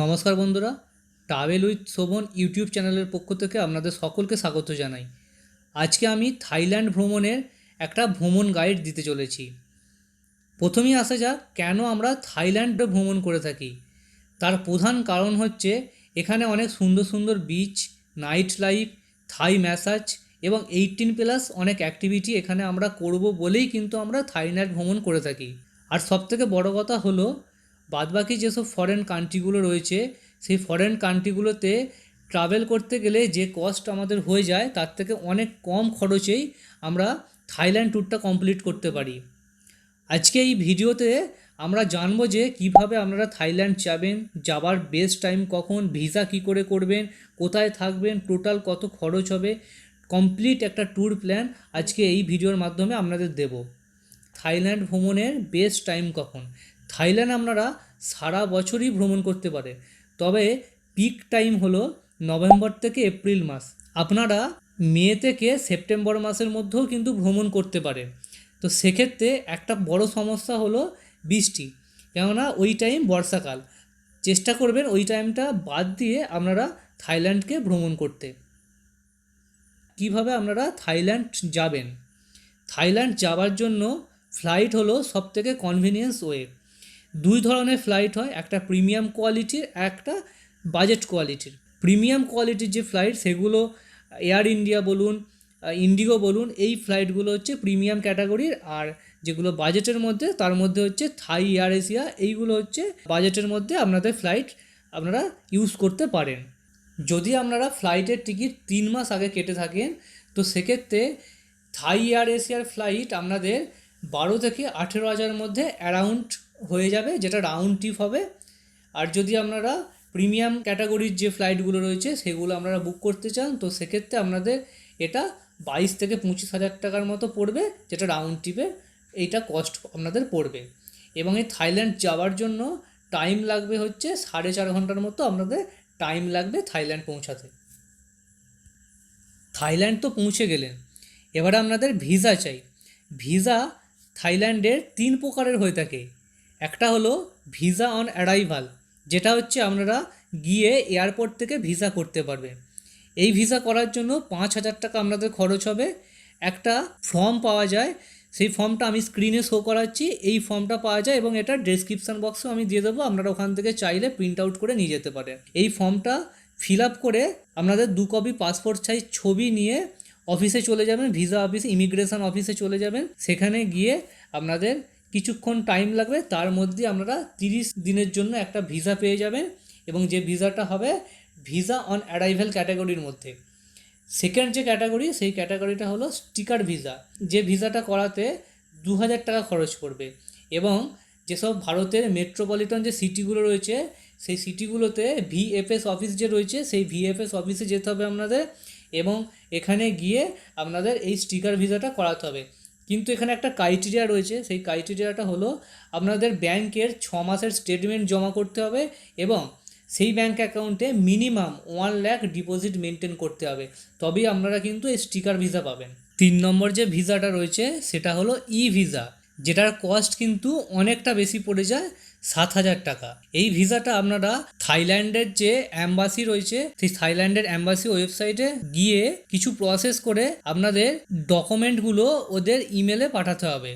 নমস্কার বন্ধুরা travel with Sovan YouTube চ্যানেলের পক্ষ থেকে আপনাদের সকলকে স্বাগত জানাই। আজকে আমি থাইল্যান্ড ভ্রমণের একটা ভ্রমণ গাইড দিতে চলেছি। প্রথমেই আসা যাক, কেন আমরা থাইল্যান্ডে ভ্রমণ করে থাকি? তার প্রধান কারণ হচ্ছে, এখানে অনেক সুন্দর সুন্দর beach night life Thai massage এবং এইটিন প্লাস অনেক অ্যাক্টিভিটি এখানে আমরা করব বলেই কিন্তু আমরা থাইল্যান্ড ভ্রমণ করে থাকি। আর সবথেকে বড় কথা হলো বাদবাকি যেসব ফরেন কান্ট্রিগুলো রয়েছে, সেই ফরেন কান্ট্রিগুলোতে ট্রাভেল করতে গেলে যে কস্ট আমাদের হয়ে যায়, তার থেকে অনেক কম খরচেই আমরা থাইল্যান্ড ট্যুরটা কমপ্লিট করতে পারি। আজকে এই ভিডিওতে আমরা জানব যে কীভাবে আপনারা থাইল্যান্ড যাবেন, যাবার বেস্ট টাইম কখন ভিসা কি করে করবেন, কোথায় থাকবেন টোটাল কত খরচ হবে কমপ্লিট একটা ট্যুর প্ল্যান আজকে এই ভিডিওর মাধ্যমে আপনাদের দেব। থাইল্যান্ড ভ্রমণের বেস্ট টাইম কখন? থাইল্যান্ড আপনারা সারা বছরই ভ্রমণ করতে পারে। তবে পিক টাইম হলো নভেম্বর থেকে এপ্রিল মাস। আপনারা মে থেকে সেপ্টেম্বর মাসের মধ্যেও কিন্তু ভ্রমণ করতে পারে। তো সেক্ষেত্রে একটা বড় সমস্যা হলো বৃষ্টি। কেননা ওই টাইম বর্ষাকাল। চেষ্টা করবেন ওই টাইমটা বাদ দিয়ে আপনারা থাইল্যান্ডকে ভ্রমণ করতে। কীভাবে আপনারা থাইল্যান্ড যাবেন? থাইল্যান্ড যাওয়ার জন্য ফ্লাইট হলো সবথেকে কনভিনিয়েন্স ওয়ে দুই ধরনের ফ্লাইট হয়, একটা প্রিমিয়াম কোয়ালিটির একটা বাজেট কোয়ালিটির প্রিমিয়াম কোয়ালিটির যে ফ্লাইট সেগুলো এয়ার ইন্ডিয়া বলুন ইন্ডিগো বলুন, এই ফ্লাইটগুলো হচ্ছে প্রিমিয়াম ক্যাটাগরির আর যেগুলো বাজেটের মধ্যে, তার মধ্যে হচ্ছে থাই এয়ার এশিয়া এইগুলো হচ্ছে বাজেটের মধ্যে আপনাদের ফ্লাইট আপনারা ইউজ করতে পারেন। যদি আপনারা ফ্লাইটের টিকিট তিন মাস আগে কেটে থাকেন, তো সেক্ষেত্রে থাই এয়ার এশিয়ার ফ্লাইট আপনাদের বারো থেকে আঠেরো হাজার মধ্যে অ্যারাউন্ড হয়ে যাবে, যেটা রাউন্ড ট্রিপ হবে। আর যদি আপনারা প্রিমিয়াম ক্যাটাগরির যে ফ্লাইটগুলো রয়েছে, সেগুলো আপনারা বুক করতে চান, তো সেক্ষেত্রে আপনাদের এটা বাইশ থেকে পঁচিশ হাজার টাকার মতো পড়বে, যেটা রাউন্ড ট্রিপে এইটা কস্ট আপনাদের পড়বে। এবং এই থাইল্যান্ড যাওয়ার জন্য টাইম লাগবে হচ্ছে সাড়ে চার ঘণ্টার মতো আপনাদের টাইম লাগবে থাইল্যান্ড পৌঁছাতে। থাইল্যান্ড তো পৌঁছে গেলেন। এবারে আপনাদের ভিসা চাই। ভিসা থাইল্যান্ডের তিন প্রকারের হয়ে থাকে। একটা হলো ভিসা অন অ্যারাইভাল, যেটা হচ্ছে আপনারা গিয়ে এয়ারপোর্ট থেকে ভিসা করতে পারবেন এই ভিসা করার জন্য পাঁচ হাজার টাকা আপনাদের খরচ হবে। একটা ফর্ম পাওয়া যায়, সেই ফর্মটা আমি স্ক্রিনে শো করাচ্ছি, এই ফর্মটা পাওয়া যায় এবং এটা ডেসক্রিপশান বক্সেও আমি দিয়ে দেবো, আপনারা ওখান থেকে চাইলে প্রিন্ট আউট করে নিয়ে যেতে পারেন। এই ফর্মটা ফিল আপ করে আপনাদের দু কপি পাসপোর্ট সাইজ ছবি নিয়ে অফিসে চলে যাবেন ভিসা অফিসে ইমিগ্রেশন অফিসে চলে যাবেন। সেখানে গিয়ে আপনাদের কিছুক্ষণ টাইম লাগবে, তার মধ্যে আপনারা তিরিশ দিনের জন্য একটা ভিসা পেয়ে যাবেন এবং যে ভিসাটা হবে ভিসা অন অ্যারাইভেল ক্যাটাগরির মধ্যে। সেকেন্ড যে ক্যাটাগরি সেই ক্যাটাগরিটা হলো স্টিকার ভিসা যে ভিসাটা করাতে দু হাজার টাকা খরচ পড়বে এবং যেসব ভারতের মেট্রোপলিটন যে সিটিগুলো রয়েছে, সেই সিটিগুলোতে ভিএফএস অফিস যে রয়েছে, সেই ভিএফএস অফিসে যেতে হবে আপনাদের এবং এখানে গিয়ে আপনাদের এই স্টিকার ভিসাটা করাতে হবে। কিন্তু এখানে একটা ক্রাইটেরিয়া রয়েছে। সেই ক্রাইটেরিয়াটা হলো আপনাদের ব্যাংকের ছ মাসের স্টেটমেন্ট জমা করতে হবে এবং সেই ব্যাঙ্ক অ্যাকাউন্টে minimum one lakh deposit maintain করতে হবে। তবেই আপনারা কিন্তু এই স্টিকার ভিসা পাবেন। তিন নম্বর যে ভিসাটা রয়েছে, সেটা হলো ই ভিসা যেটার কস্ট কিন্তু অনেকটা বেশি পড়ে যায়। সাত হাজার টাকা। এই ভিসাটা আপনারা থাইল্যান্ডের যে অ্যাম্বাসি রয়েছে, সেই থাইল্যান্ডের অ্যাম্বাসি ওয়েবসাইটে গিয়ে কিছু প্রসেস করে আপনাদের ডকুমেন্টগুলো ওদের ইমেলে পাঠাতে হবে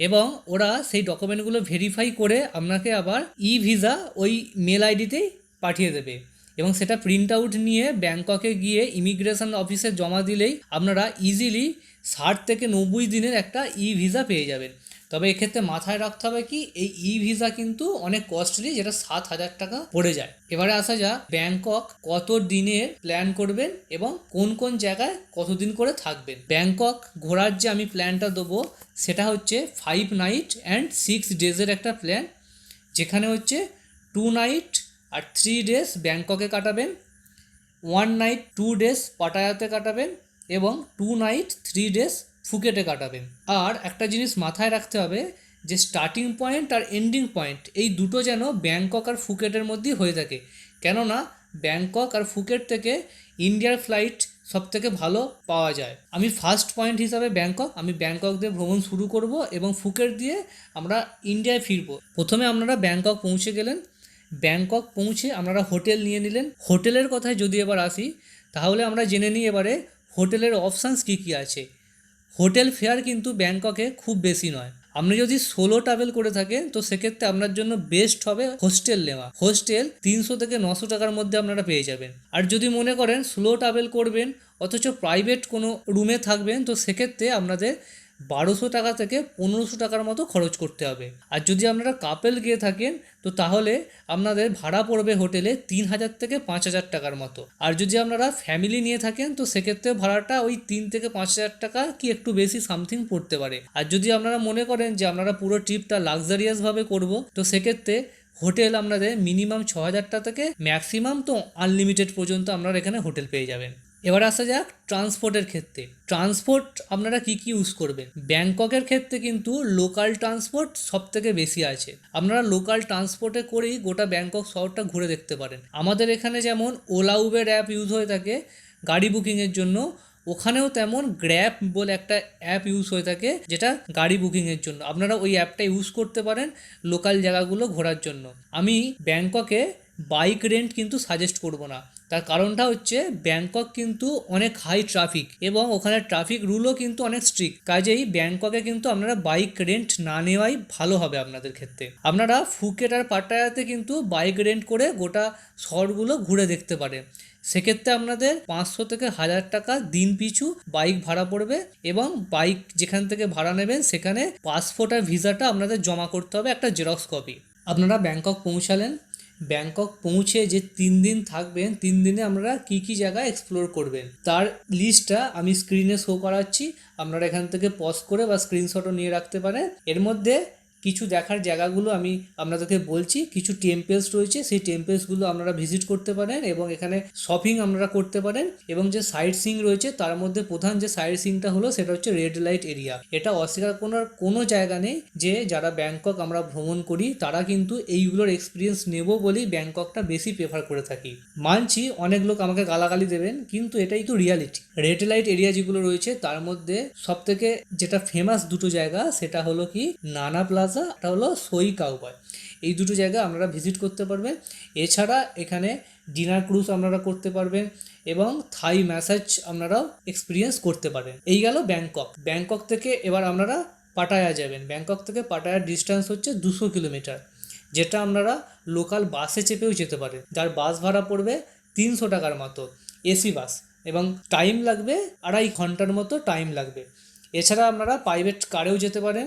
এবং ওরা সেই ডকুমেন্টগুলো ভেরিফাই করে আপনাকে আবার ই ভিসা ওই মেল আইডিতেই পাঠিয়ে দেবে এবং সেটা প্রিন্ট আউট নিয়ে ব্যাংককে গিয়ে ইমিগ্রেশন অফিসে জমা দিলেই আপনারা ইজিলি ষাট থেকে নব্বই দিনের একটা ই ভিসা পেয়ে যাবেন। তবে এক্ষেত্রে মাথায় রাখতে হবে কি, এই ই ভিসা কিন্তু অনেক কস্টলি যেটা সাত হাজার টাকা পড়ে যায়। এবারে আসা যাক, ব্যাংকক কত দিনের প্ল্যান করবেন এবং কোন কোন জায়গায় কতদিন করে থাকবেন। ব্যাংকক ঘোরার যে আমি প্ল্যানটা দেবো, সেটা হচ্ছে ফাইভ নাইট অ্যান্ড সিক্স ডেজের একটা প্ল্যান যেখানে হচ্ছে টু নাইট আর থ্রি ডেজ ব্যাংককে কাটাবেন ওয়ান নাইট টু ডেজ পাটায়াতে কাটাবেন এবং টু নাইট থ্রি ডেজ ফুকেটে কাটাবেন। আর একটা জিনিস মাথায় রাখতে হবে যে স্টার্টিং পয়েন্ট আর এন্ডিং পয়েন্ট এই দুটো যেন ব্যাংকক আর ফুকেটের মধ্যেই হয়ে থাকে। কেননা ব্যাংকক আর ফুকেট থেকে ইন্ডিয়ার ফ্লাইট সব থেকে ভালো পাওয়া যায়। আমি ফার্স্ট পয়েন্ট হিসাবে ব্যাংকক, আমি ব্যাংকক দিয়ে ভ্রমণ শুরু করব এবং ফুকেট দিয়ে আমরা ইন্ডিয়ায় ফিরবো। প্রথমে আপনারা ব্যাংকক পৌঁছে গেলেন। ব্যাংকক পৌঁছে আপনারা হোটেল নিয়ে নিলেন। হোটেলের কথায় যদি এবার আসি, তাহলে আমরা জেনে নিই এবারে হোটেলের অপশানস কী কী আছে। হোটেল ফেয়ার কিন্তু ব্যাংককে খুব বেশি নয়। আপনি যদি সোলো ট্রাভেল করে থাকেন, তো সেক্ষেত্রে আপনার জন্য বেস্ট হবে হোস্টেল নেওয়া। হোস্টেল তিনশো থেকে নশো টাকার মধ্যে আপনারা পেয়ে যাবেন। আর যদি মনে করেন স্লো ট্রাভেল করবেন, অথচ প্রাইভেট কোনো রুমে থাকবেন, তো সেক্ষেত্রে আপনাদের বারোশো টাকা থেকে পনেরোশো টাকার মতো খরচ করতে হবে। আর যদি আপনারা কাপেল গিয়ে থাকেন, তো তাহলে আপনাদের ভাড়া পড়বে হোটেলে তিন হাজার থেকে পাঁচ হাজার টাকার মতো। আর যদি আপনারা ফ্যামিলি নিয়ে থাকেন, তো সেক্ষেত্রে ভাড়াটা ওই তিন থেকে পাঁচ হাজার টাকা কি একটু বেশি সামথিং পড়তে পারে। আর যদি আপনারা মনে করেন যে আপনারা পুরো ট্রিপটা লাক্সারিয়াসভাবে করব, তো সেক্ষেত্রে হোটেল আপনাদের মিনিমাম ছ হাজার টাকা থেকে ম্যাক্সিমাম তো আনলিমিটেড পর্যন্ত আপনারা এখানে হোটেল পেয়ে যাবেন। এবার আসা যাক ট্রান্সপোর্টের ক্ষেত্রে। ট্রান্সপোর্ট আপনারা কি কি ইউজ করবেন? ব্যাংককের ক্ষেত্রে কিন্তু লোকাল ট্রান্সপোর্ট সব থেকে বেশি আছে। আপনারা লোকাল ট্রান্সপোর্টে করেই গোটা ব্যাংকক শহরটা ঘুরে দেখতে পারেন। আমাদের এখানে যেমন ওলা, উবের অ্যাপ ইউজ হয়ে থাকে, গাড়ি বুকিংয়ের জন্য। ওখানেও তেমন গ্র্যাপ বলে একটা অ্যাপ ইউজ হয়ে থাকে, যেটা গাড়ি বুকিংয়ের জন্য। আপনারা ওই অ্যাপটা ইউজ করতে পারেন লোকাল জায়গাগুলো ঘোরার জন্য। আমি ব্যাংককে বাইক রেন্ট কিন্তু সাজেস্ট করব না। তার কারণটা হচ্ছে ব্যাংকক কিন্তু অনেক হাই ট্রাফিক এবং ওখানে ট্রাফিক রুলও কিন্তু অনেক স্ট্রিক্ট কাজেই ব্যাংককে কিন্তু আপনারা বাইক রেন্ট না নেওয়াই ভালো হবে আপনাদের ক্ষেত্রে। আপনারা ফুকেট আর পাটায়াতে কিন্তু বাইক রেন্ট করে গোটা শহরগুলো ঘুরে দেখতে পারে সেক্ষেত্রে আপনাদের পাঁচশো থেকে হাজার টাকা দিন পিছু বাইক ভাড়া পড়বে এবং বাইক যেখান থেকে ভাড়া নেবেন সেখানে পাসপোর্ট আর ভিসাটা আপনাদের জমা করতে হবে একটা জেরক্স কপি আপনারা ব্যাংকক পৌঁছালেন ব্যাংকক পৌঁছে যে তিন দিন থাকবেন, তিন দিনে আমরা কি কি জায়গা এক্সপ্লোর করবেন। তার লিস্টটা আমি স্ক্রিনে শো করাচ্ছি, আপনারা এখান থেকে পজ করে বা স্ক্রিনশটও নিয়ে রাখতে পারেন। এর মধ্যে কিছু দেখার জায়গাগুলো আমি আপনাদেরকে বলছি, কিছু টেম্পেলস রয়েছে, সেই টেম্পেলসগুলো আপনারা ভিজিট করতে পারেন এবং এখানে শপিং আপনারা করতে পারেন এবং যে সাইট সিং রয়েছে তার মধ্যে প্রধান যে সাইট সিংটা হলো সেটা হচ্ছে রেড লাইট এরিয়া এটা অস্বীকার করার কোনো জায়গা নেই যে যারা ব্যাংকক আমরা ভ্রমণ করি, তারা কিন্তু এইগুলোর এক্সপিরিয়েন্স নেব বলেই ব্যাংককটা বেশি প্রেফার করে থাকি। মানছি অনেক লোক আমাকে গালাগালি দেবেন, কিন্তু এটাই তো রিয়ালিটি রেড লাইট এরিয়া যেগুলো রয়েছে, তার মধ্যে সব থেকে যেটা ফেমাস দুটো জায়গা, সেটা হলো কি? নানা প্লাজা একটা হলো সই কাউবয়। এই দুটো জায়গা আপনারা ভিজিট করতে পারবেন। এছাড়া এখানে ডিনার ক্রুজ আপনারা করতে পারবেন এবং থাই ম্যাসাজ আপনারাও এক্সপিরিয়েন্স করতে পারেন এই গেল ব্যাংকক ব্যাংকক থেকে এবার আপনারা পাটায়া যাবেন। ব্যাংকক থেকে পাটায়ার ডিস্টেন্স হচ্ছে দুশো কিলোমিটার, যেটা আপনারা লোকাল বাসে চেপেও যেতে পারেন। যার বাস ভাড়া পড়বে তিনশো টাকার মতো এসি বাস এবং টাইম লাগবে আড়াই ঘণ্টার মতো টাইম লাগবে। এছাড়া আপনারা প্রাইভেট কারেও যেতে পারেন।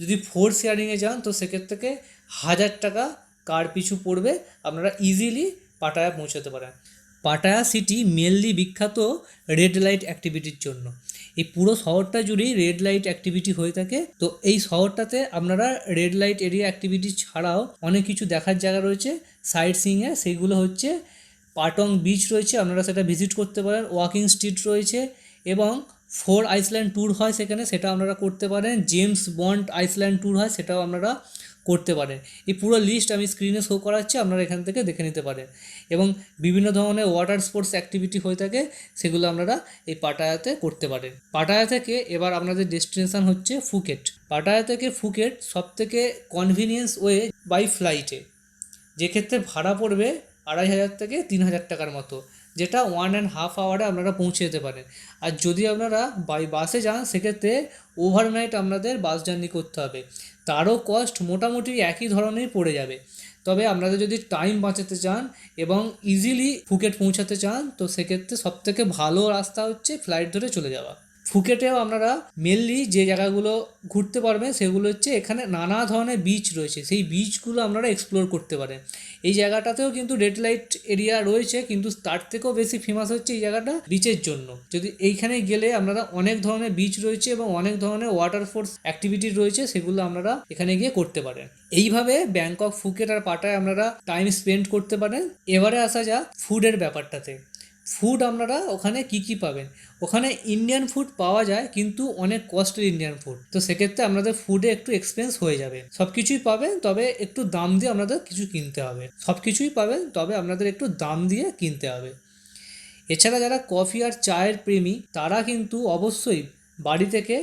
যদি ফোর শেয়ারিংয়ে যান, তো সেক্ষেত্রে হাজার টাকা কার পিছু পড়বে, আপনারা ইজিলি পাটায়া পৌঁছাতে পারেন। পাটায়া সিটি মেনলি বিখ্যাত রেড লাইট অ্যাক্টিভিটির জন্য। এই পুরো শহরটা জুড়েই রেড লাইট অ্যাক্টিভিটি হয়ে থাকে। তো এই শহরটাতে আপনারা রেড লাইট এরিয়া অ্যাক্টিভিটি ছাড়াও অনেক কিছু দেখার জায়গা রয়েছে। সাইট সিংয়ে সেইগুলো হচ্ছে পাটং বিচ রয়েছে, আপনারা সেটা ভিজিট করতে পারেন। ওয়াকিং স্ট্রিট রয়েছে এবং ফোর আইসল্যান্ড ট্যুর হয় সেখানে, সেটা আপনারা করতে পারেন। জেমস বন্ড আইসল্যান্ড ট্যুর হয়, সেটাও আপনারা করতে পারেন। এই পুরো লিস্ট আমি স্ক্রিনে শো করাচ্ছি, আপনারা এখান থেকে দেখে নিতে পারেন। এবং বিভিন্ন ধরনের ওয়াটার স্পোর্টস অ্যাক্টিভিটি হয়ে থাকে, সেগুলো আপনারা এই পাটায়াতে করতে পারেন। পাটায়া থেকে এবার আপনাদের ডেস্টিনেশন হচ্ছে ফুকেট। পাটায়া থেকে ফুকেট সব থেকে কনভিনিয়েন্স ওয়ে বাই ফ্লাইটে যেক্ষেত্রে ভাড়া পড়বে আড়াই হাজার থেকে তিন হাজার টাকার মতো। যেটা ওয়ান অ্যান্ড হাফ আওয়ারে আপনারা পৌঁছে যেতে পারেন। আর যদি আপনারা বাই বাসে যান, সেক্ষেত্রে ওভারনাইট আপনাদের বাস জার্নি করতে হবে। তারও কস্ট মোটামুটি একই ধরনের পড়ে যাবে। তবে আপনাদের যদি টাইম বাঁচাতে চান এবং ইজিলি ফুকেট পৌঁছাতে চান, তো সেক্ষেত্রে সবথেকে ভালো রাস্তা হচ্ছে ফ্লাইট ধরে চলে যাওয়া। ফুকেটেও আপনারা মেনলি যে জায়গাগুলো ঘুরতে পারবেন সেগুলো হচ্ছে এখানে নানা ধরনের বিচ রয়েছে। সেই বিচগুলো আপনারা এক্সপ্লোর করতে পারেন। এই জায়গাটাতেও কিন্তু রেড লাইট এরিয়া রয়েছে, কিন্তু তার থেকেও বেশি ফেমাস হচ্ছে এই জায়গাটা বিচের জন্য। যদি এইখানে গেলে আপনারা অনেক ধরনের বিচ রয়েছে এবং অনেক ধরনের ওয়াটার ফোর্স অ্যাক্টিভিটি রয়েছে, সেগুলো আপনারা এখানে গিয়ে করতে পারেন। এইভাবে ব্যাংকক, ফুকেট আর পাটায় আপনারা টাইম স্পেন্ড করতে পারেন। এবারে আসা যাক ফুডের ব্যাপারটাতে। ফুড আপনারা ওখানে কি কি পাবেন? ওখানে ইন্ডিয়ান ফুড পাওয়া যায়, কিন্তু অনেক কস্টলি ইন্ডিয়ান ফুড তো সেক্ষেত্রে আপনাদের ফুডে একটু এক্সপেন্স হয়ে যাবে। সব কিছুই পাবেন, তবে একটু দাম দিয়ে আপনাদের কিছু কিনতে হবে। সব কিছুই পাবেন, তবে আপনাদের একটু দাম দিয়ে কিনতে হবে। এছাড়া যারা কফি আর চায়ের প্রেমী, তারা কিন্তু অবশ্যই বাড়ি থেকে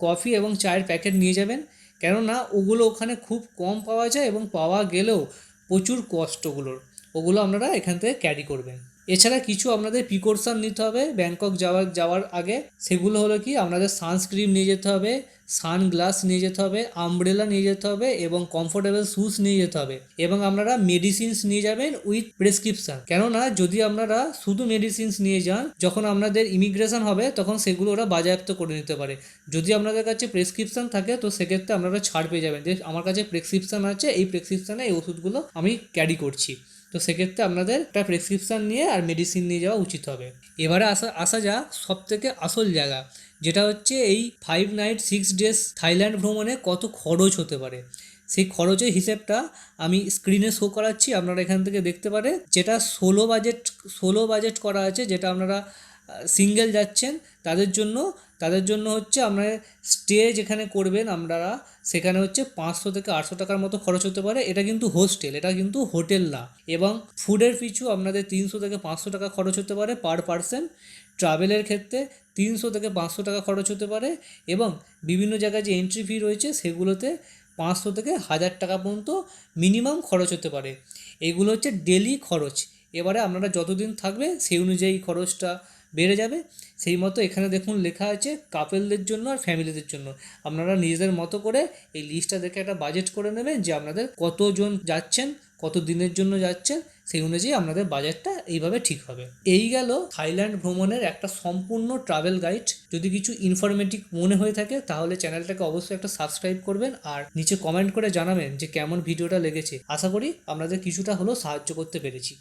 কফি এবং চায়ের প্যাকেট নিয়ে যাবেন। কেননা ওগুলো ওখানে খুব কম পাওয়া যায় এবং পাওয়া গেলেও প্রচুর কষ্ট ওগুলোর। ওগুলো আপনারা এখান থেকে ক্যারি করবেন। এছাড়া কিছু আপনাদের প্রিকশন নিতে হবে। ব্যাংকক যাওয়ার যাওয়ার আগে সেগুলো হলো কি? আপনাদের সানস্ক্রিন নিয়ে যেতে হবে সানগ্লাস নিয়ে যেতে হবে আমব্রেলা নিয়ে যেতে হবে এবং কমফোর্টেবল শ্যুজ নিয়ে যেতে হবে এবং আপনারা মেডিসিনস নিয়ে যাবেন উইথ প্রেসক্রিপশন কেননা যদি আপনারা শুধু মেডিসিনস নিয়ে যান, যখন আপনাদের ইমিগ্রেশন হবে, তখন সেগুলো ওরা বাজেয়াপ্ত করে নিতে পারে। যদি আপনাদের কাছে প্রেসক্রিপশন থাকে, তো সেক্ষেত্রে আপনারা ছাড় পেয়ে যাবেন। যে আমার কাছে প্রেসক্রিপশন আছে, এই প্রেসক্রিপশনে এই ওষুধগুলো আমি ক্যারি করছি। তো সেক্ষেত্রে আপনাদের একটা প্রেসক্রিপশান নিয়ে আর মেডিসিন নিয়ে যাওয়া উচিত হবে। এবারে আসা আসা যা সব থেকে আসল জায়গা, যেটা হচ্ছে এই five night six days Thailand ভ্রমণে কত খরচ হতে পারে। সেই খরচের হিসেবটা আমি স্ক্রিনে শো করাচ্ছি, আপনারা এখান থেকে দেখতে পারে যেটা ষোলো বাজেট ষোলো বাজেট করা আছে, যেটা আপনারা সিঙ্গেল যাচ্ছেন, তাদের জন্য তাদের জন্য হচ্ছে আপনারা স্টে যেখানে করবেন আপনারা সেখানে হচ্ছে পাঁচশো থেকে আটশো টাকার মতো খরচ হতে পারে। এটা কিন্তু হোস্টেল, এটা কিন্তু হোটেল না। এবং ফুডের পিছু আপনাদের তিনশো থেকে পাঁচশো টাকা খরচ হতে পারে পার পারসন। ট্রাভেলের ক্ষেত্রে তিনশো থেকে পাঁচশো টাকা খরচ হতে পারে এবং বিভিন্ন জায়গায় যে এন্ট্রি ফি রয়েছে সেগুলোতে পাঁচশো থেকে হাজার টাকা পর্যন্ত মিনিমাম খরচ হতে পারে। এগুলো হচ্ছে ডেলি খরচ। এবারে আপনারা যতদিন থাকবে সেই অনুযায়ী খরচটা বেড়ে যাবে। সেই মতো এখানে দেখুন লেখা আছে কাপেলদের জন্য আর ফ্যামিলিদের জন্য। আপনারা নিজেদের মতো করে এই লিস্টটা দেখে একটা বাজেট করে নেবেন যে আপনাদের কতজন যাচ্ছেন, কত দিনের জন্য যাচ্ছেন, সেই অনুযায়ী আপনাদের বাজেটটা এইভাবে ঠিক হবে। এই গেল থাইল্যান্ড ভ্রমণের একটা সম্পূর্ণ ট্রাভেল গাইড যদি কিছু ইনফরমেটিভ মনে হয়ে থাকে, তাহলে চ্যানেলটাকে অবশ্যই একটা সাবস্ক্রাইব করবেন আর নিচে কমেন্ট করে জানাবেন যে কেমন ভিডিওটা লেগেছে। আশা করি আপনাদের কিছুটা হলেও সাহায্য করতে পেরেছি।